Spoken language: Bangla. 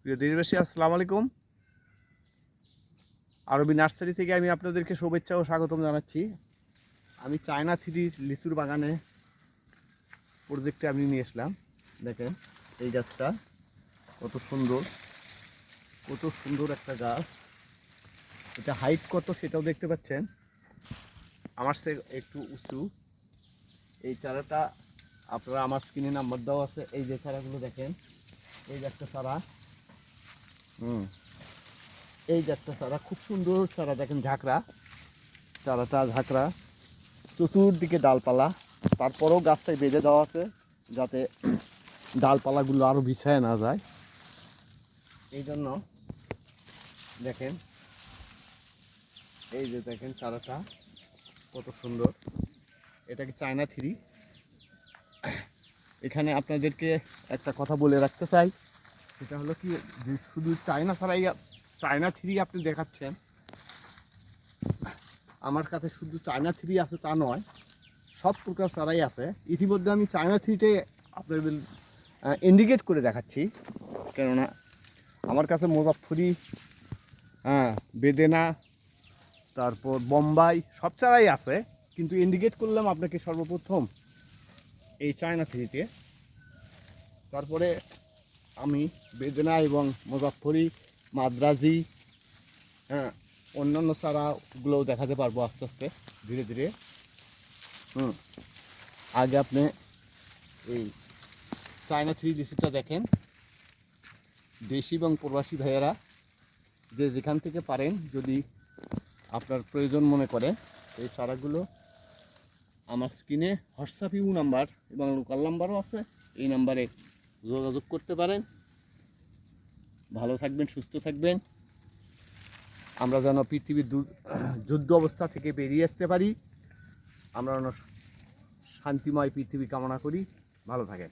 প্রিয় দেশবাসী, আসসালামু আলাইকুম। আরবি নার্সারি থেকে আমি আপনাদেরকে শুভেচ্ছা ও স্বাগতম জানাচ্ছি। আমি চায়না থ্রি লিচুর বাগানে প্রজেক্টে আমি নিয়ে এসলাম। দেখেন, এই গাছটা কত সুন্দর কত সুন্দর একটা গাছ। এটা হাইট কত সেটাও দেখতে পাচ্ছেন। আমার সে একটু উঁচু। এই চারাটা আপনারা আমার স্ক্রিনে নাম্বার দেওয়া আছে, এই যে চারাগুলো দেখেন, এই যে একটা চারা। হুম, এই যে একটা চারা, খুব সুন্দর চারা, দেখেন ঝাঁকড়া। চারাটা ঝাঁকড়া। চতুর্দিকে ডালপালা, তারপরেও গাছটায় বেঁধে দেওয়া আছে, যাতে ডালপালাগুলো আরও বিছায় না যায়। এই জন্য দেখেন, এই যে দেখেন চারাটা, কত সুন্দর। এটা কি চায়না থ্রি? এখানে আপনাদেরকে একটা কথা বলে রাখতে চাই। সেটা হলো কি শুধু চায়না ছাড়াই চায়না থ্রি আপনি দেখাচ্ছেন। আমার কাছে শুধু চায়না থ্রি আছে তা নয়, সব প্রকার চারাই আছে। ইতিমধ্যে আমি চায়না থ্রিতে আপনাদের ইন্ডিকেট করে দেখাচ্ছি। কেননা আমার কাছে মোজাফরি হ্যাঁ বেদেনা, তারপর বোম্বাই, সব চারাই আছে। কিন্তু ইন্ডিকেট করলাম আপনাকে সর্বপ্রথম। এই চায়না থ্রিতে তারপরে আমি বেদনা এবং মুজাফরি মাদ্রাজি হ্যাঁ অন্যান্য চারাগুলোও দেখাতে পারব আস্তে আস্তে, ধীরে ধীরে। হুম, আগে আপনি এই চায়না থ্রি ডিসিটা দেখেন। দেশি এবং প্রবাসী ভাইয়েরা যে যেখান থেকে পারেন, যদি আপনার প্রয়োজন মনে করে, এই চারাগুলো আমার স্ক্রিনে হোয়াটসঅ্যাপ, ইউ নাম্বার এবং লোকাল নাম্বারও আছে। এই নাম্বারে যোগাযোগ করতে পারেন। ভালো থাকবেন, সুস্থ থাকবেন। আমরা যেন পৃথিবীর যুদ্ধ অবস্থা থেকে বেরিয়ে আসতে পারি। আমরা যেন শান্তিময় পৃথিবী কামনা করি। ভালো থাকেন।